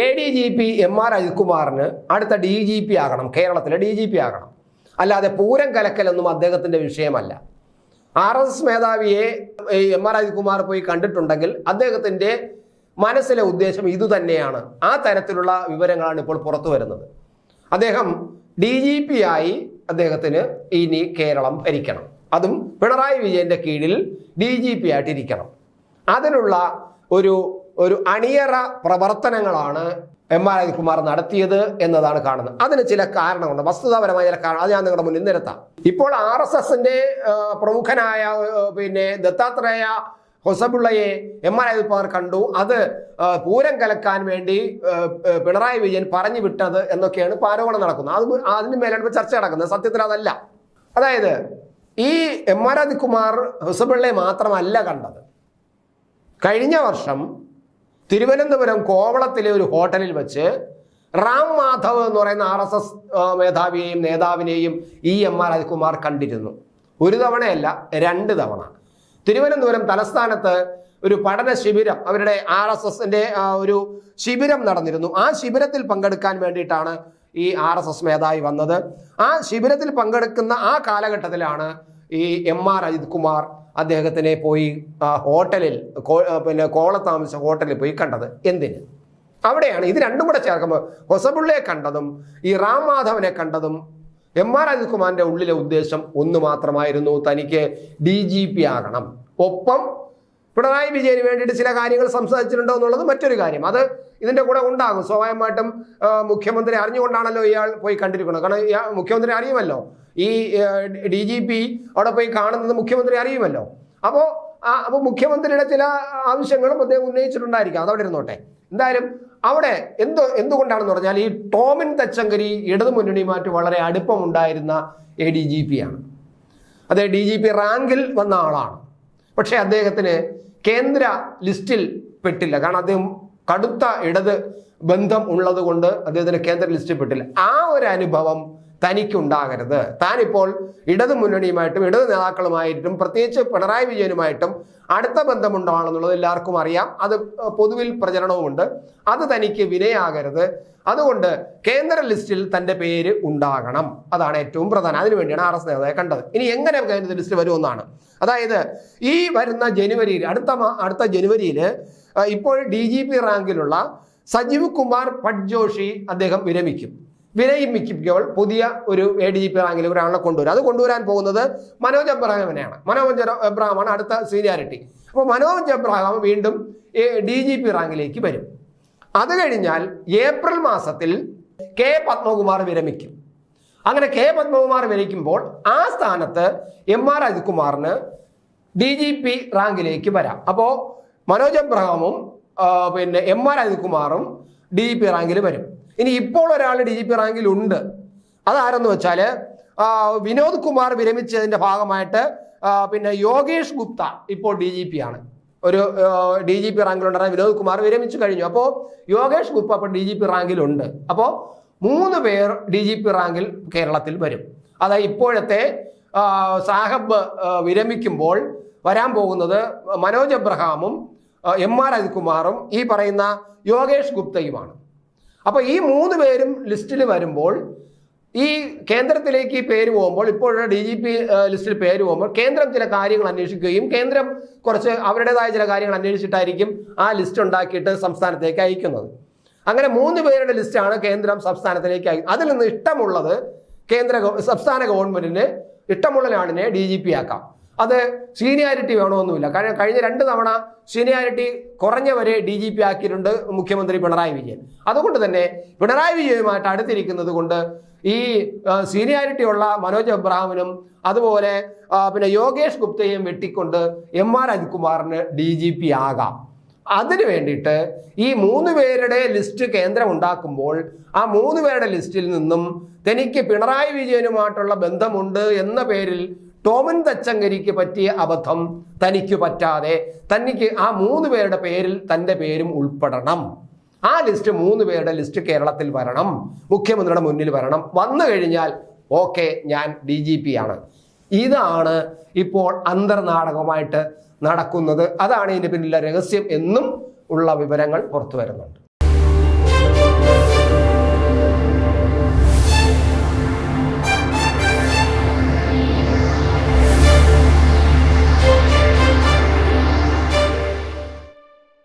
A D G P M R അജിത്കുമാറിന് അടുത്ത D G P ആകണം കേരളത്തിലെ ഡി ജി പി ആകണം. അല്ലാതെ പൂരം കലക്കലൊന്നും അദ്ദേഹത്തിന്റെ വിഷയമല്ല. ആർ എസ് എസ് മേധാവിയെ എം ആർ അജിത്കുമാർ പോയി കണ്ടിട്ടുണ്ടെങ്കിൽ അദ്ദേഹത്തിന്റെ മനസ്സിലെ ഉദ്ദേശം ഇതുതന്നെയാണ് ആ തരത്തിലുള്ള വിവരങ്ങളാണ് ഇപ്പോൾ പുറത്തു വരുന്നത്. അദ്ദേഹം ഡി ജി പി ആയി അദ്ദേഹത്തിന് ഇനി കേരളം ഭരിക്കണം. അതും പിണറായി വിജയന്റെ കീഴിൽ ഡി ജി പി ആയിട്ടിരിക്കണം. അതിനുള്ള ഒരു ഒരു അണിയറ പ്രവർത്തനങ്ങളാണ് എം ആർ അനിൽകുമാർ നടത്തിയത് എന്നതാണ് കാണുന്നത്. അതിന് ചില കാരണങ്ങളുണ്ട്. വസ്തുതാപരമായ ചില കാരണം അത് ഞാൻ നിങ്ങളുടെ മുന്നിൽ നിരത്താം. ഇപ്പോൾ ആർ എസ് എസിന്റെ പ്രമുഖനായ പിന്നെ ദത്താത്രേയ ഹൊസബുള്ളയെ എം ആർ അനിൽകുമാർ കണ്ടു. അത് പൂരം കലക്കാൻ വേണ്ടി പിണറായി വിജയൻ പറഞ്ഞു വിട്ടത് എന്നൊക്കെയാണ് ഇപ്പോൾ ആരോപണം നടക്കുന്നത്. അത് അതിന് മേലാണ് ചർച്ച നടക്കുന്നത്. സത്യത്തിൽ അതല്ല. അതായത് ഈ എം ആർ അനിൽകുമാർ ഹൊസബുള്ളയെ മാത്രമല്ല കണ്ടത്. കഴിഞ്ഞ വർഷം തിരുവനന്തപുരം കോവളത്തിലെ ഒരു ഹോട്ടലിൽ വെച്ച് റാം മാധവ് എന്ന് പറയുന്ന ആർ എസ് എസ് മേധാവിയെയും നേതാവിനെയും ഇ എം ആർ അജികുമാർ കണ്ടിരുന്നു. ഒരു തവണയല്ല രണ്ട് തവണ. തിരുവനന്തപുരം തലസ്ഥാനത്ത് ഒരു പഠന ശിബിരം അവരുടെ ആർ എസ് എസിന്റെ ഒരു ശിബിരം നടന്നിരുന്നു. ആ ശിബിരത്തിൽ പങ്കെടുക്കാൻ വേണ്ടിയിട്ടാണ് ഈ ആർ എസ് എസ് മേധാവി വന്നത്. ആ ശിബിരത്തിൽ പങ്കെടുക്കുന്ന ആ കാലഘട്ടത്തിലാണ് ഈ എം ആർ അജിത് കുമാർ അദ്ദേഹത്തിനെ പോയി ഹോട്ടലിൽ പിന്നെ കോള താമസിച്ച ഹോട്ടലിൽ പോയി കണ്ടത്. എന്തിന്? അവിടെയാണ് ഇത് രണ്ടും കൂടെ ചേർക്കുമ്പോൾ ഹൊസബുള്ളയെ കണ്ടതും ഈ റാം മാധവനെ കണ്ടതും എം ആർ അജിത് ഉള്ളിലെ ഉദ്ദേശം ഒന്ന് മാത്രമായിരുന്നു തനിക്ക് ഡി ജി പി ആകണം. ഒപ്പം പിണറായി വിജയന് വേണ്ടിയിട്ട് ചില കാര്യങ്ങൾ സംസാരിച്ചിട്ടുണ്ടോ എന്നുള്ളത് മറ്റൊരു കാര്യം. അത് ഇതിന്റെ കൂടെ ഉണ്ടാകും. സ്വാഭാവികമായിട്ടും മുഖ്യമന്ത്രി അറിഞ്ഞുകൊണ്ടാണല്ലോ ഇയാൾ പോയി കണ്ടിരിക്കുന്നത്. കാരണം മുഖ്യമന്ത്രി അറിയുമല്ലോ. ഈ ഡി ജി പി അവിടെ പോയി കാണുന്നത് മുഖ്യമന്ത്രി അറിയുമല്ലോ. അപ്പോൾ അപ്പോൾ മുഖ്യമന്ത്രിയുടെ ചില ആവശ്യങ്ങളും അദ്ദേഹം ഉന്നയിച്ചിട്ടുണ്ടായിരിക്കാം. അതവിടെ ഇരുന്നോട്ടെ. എന്തായാലും അവിടെ എന്തോ എന്തുകൊണ്ടാണെന്ന് പറഞ്ഞാൽ ഈ ടോമിൻ തച്ചങ്കരി ഇടതു മുന്നണിയുമായിട്ട് വളരെ അടുപ്പമുണ്ടായിരുന്ന എ ഡി ജി പി ആണ്. അത് ഡി ജി പി റാങ്കിൽ വന്ന ആളാണ്. പക്ഷേ അദ്ദേഹത്തിന് കേന്ദ്ര ലിസ്റ്റിൽ പെട്ടില്ല. കാരണം അദ്ദേഹം കടുത്ത ഇടത് ബന്ധം ഉള്ളത് കൊണ്ട് അദ്ദേഹത്തിന് കേന്ദ്ര ലിസ്റ്റിൽ പെട്ടില്ല. ആ ഒരു അനുഭവം തനിക്കുണ്ടാകരുത്. താനിപ്പോൾ ഇടതു മുന്നണിയുമായിട്ടും ഇടതു നേതാക്കളുമായിട്ടും പ്രത്യേകിച്ച് പിണറായി വിജയനുമായിട്ടും അടുത്ത ബന്ധമുണ്ടാണെന്നുള്ളത് എല്ലാവർക്കും അറിയാം. അത് പൊതുവിൽ പ്രചരണവുമുണ്ട്. അത് തനിക്ക് വിനയാകരുത്. അതുകൊണ്ട് കേന്ദ്ര ലിസ്റ്റിൽ തന്റെ പേര് ഉണ്ടാകണം. അതാണ് ഏറ്റവും പ്രധാനം. അതിനുവേണ്ടിയാണ് ആർ എസ് നേതാവെ കണ്ടത്. ഇനി എങ്ങനെ കേന്ദ്ര ലിസ്റ്റ് വരുമെന്നാണ് അതായത് ഈ വരുന്ന ജനുവരിയിൽ അടുത്ത അടുത്ത ജനുവരിയിൽ ഇപ്പോൾ ഡി ജി പി റാങ്കിലുള്ള സജീവ് കുമാർ പട്ജോഷി അദ്ദേഹം വിരമിക്കും. വിരമിക്കുമ്പോൾ പുതിയ ഒരു എ ഡി ജി പി റാങ്കിൽ ഒരാളെ കൊണ്ടുവരും. അത് കൊണ്ടുവരാൻ പോകുന്നത് മനോജ് എബ്രഹാമിനെയാണ് മനോജ് എബ്രഹാമാണ് അടുത്ത സീനിയാരിറ്റി അപ്പോൾ മനോജ് എബ്രഹാം വീണ്ടും ഡി ജി പി റാങ്കിലേക്ക് വരും. അത് കഴിഞ്ഞാൽ ഏപ്രിൽ മാസത്തിൽ കെ പത്മകുമാർ വിരമിക്കും. അങ്ങനെ കെ പത്മകുമാർ വിരമിക്കുമ്പോൾ ആ സ്ഥാനത്ത് എം ആർ അജിത്കുമാറിന് ഡി ജി പി റാങ്കിലേക്ക് വരാം. അപ്പോൾ മനോജ് എബ്രഹാമും പിന്നെ എം ആർ അജിത്കുമാറും ഡി ജി പി റാങ്കിൽ വരും. ഇനി ഇപ്പോൾ ഒരാൾ ഡി ജി പി റാങ്കിൽ ഉണ്ട്. അതാരെന്ന് വെച്ചാൽ വിനോദ് കുമാർ വിരമിച്ചതിന്റെ ഭാഗമായിട്ട് പിന്നെ യോഗേഷ് ഗുപ്ത ഇപ്പോൾ ഡി ജി പി ആണ്. ഒരു ഡി ജി പി റാങ്കിലുണ്ടായിരുന്ന വിനോദ് കുമാർ വിരമിച്ചു കഴിഞ്ഞു. അപ്പോൾ യോഗേഷ് ഗുപ്ത ഇപ്പോൾ ഡി ജി പി റാങ്കിലുണ്ട് അപ്പോൾ മൂന്ന് പേർ ഡി ജി പി റാങ്കിൽ കേരളത്തിൽ വരും. അതായത് ഇപ്പോഴത്തെ സാഹബ് വിരമിക്കുമ്പോൾ വരാൻ പോകുന്നത് മനോജ് എബ്രഹാമും ആ, എം ആർ അജിത്കുമാറും ഈ പറയുന്ന യോഗേഷ് ഗുപ്തയുമാണ്. അപ്പോൾ ഈ മൂന്ന് പേരും ലിസ്റ്റിൽ വരുമ്പോൾ ഈ കേന്ദ്രത്തിലേക്ക് ഈ പേര് പോകുമ്പോൾ ഇപ്പോഴുള്ള ഡി ജി പി ലിസ്റ്റിൽ പേര് പോകുമ്പോൾ കേന്ദ്രം ചില കാര്യങ്ങൾ അന്വേഷിക്കുകയും കേന്ദ്രം കുറച്ച് അവരുടേതായ ചില കാര്യങ്ങൾ അന്വേഷിച്ചിട്ടായിരിക്കും ആ ലിസ്റ്റ് ഉണ്ടാക്കിയിട്ട് സംസ്ഥാനത്തേക്ക് അയക്കുന്നത്. അങ്ങനെ മൂന്ന് പേരുടെ ലിസ്റ്റാണ് കേന്ദ്രം സംസ്ഥാനത്തിലേക്ക് അയക്കുന്നത്. അതിൽ നിന്ന് ഇഷ്ടമുള്ളത് കേന്ദ്ര സംസ്ഥാന ഗവൺമെന്റിന് ഇഷ്ടമുള്ള ആളിനെ ഡി ജി പി ആക്കാം. അത് സീനിയാരിറ്റി വേണമെന്നില്ല കാരണം കഴിഞ്ഞ രണ്ട് തവണ സീനിയാരിറ്റി കുറഞ്ഞവരെ ഡി ജി പി ആക്കിയിട്ടുണ്ട് മുഖ്യമന്ത്രി പിണറായി വിജയൻ. അതുകൊണ്ട് തന്നെ പിണറായി വിജയനുമായിട്ട് അടുത്തിരിക്കുന്നത് കൊണ്ട് ഈ സീനിയാരിറ്റി ഉള്ള മനോജ് എബ്രഹാമിനും അതുപോലെ പിന്നെ യോഗേഷ് ഗുപ്തയും വെട്ടിക്കൊണ്ട് എം ആർ അജിത്കുമാറിന് ഡി ജി പി ആകാം. അതിനു വേണ്ടിയിട്ട് ഈ മൂന്ന് പേരുടെ ലിസ്റ്റ് കേന്ദ്രം ഉണ്ടാക്കുമ്പോൾ ആ മൂന്ന് പേരുടെ ലിസ്റ്റിൽ നിന്നും തനിക്ക് പിണറായി വിജയനുമായിട്ടുള്ള ബന്ധമുണ്ട് എന്ന പേരിൽ ടോമൻ തച്ചങ്കരിക്ക് പറ്റിയ അബദ്ധം തനിക്ക് പറ്റാതെ തനിക്ക് ആ മൂന്ന് പേരുടെ പേരിൽ തന്റെ പേരും ഉൾപ്പെടണം. ആ ലിസ്റ്റ് മൂന്ന് പേരുടെ ലിസ്റ്റ് കേരളത്തിൽ വരണം മുഖ്യമന്ത്രിയുടെ മുന്നിൽ വരണം. വന്നു കഴിഞ്ഞാൽ ഓക്കെ ഞാൻ ഡി ജി പി ആണ്. ഇതാണ് ഇപ്പോൾ അന്തർനാടകമായിട്ട് നടക്കുന്നത്. അതാണ് ഇതിന് പിന്നിലെ രഹസ്യം എന്നും ഉള്ള വിവരങ്ങൾ പുറത്തു വരുന്നുണ്ട്.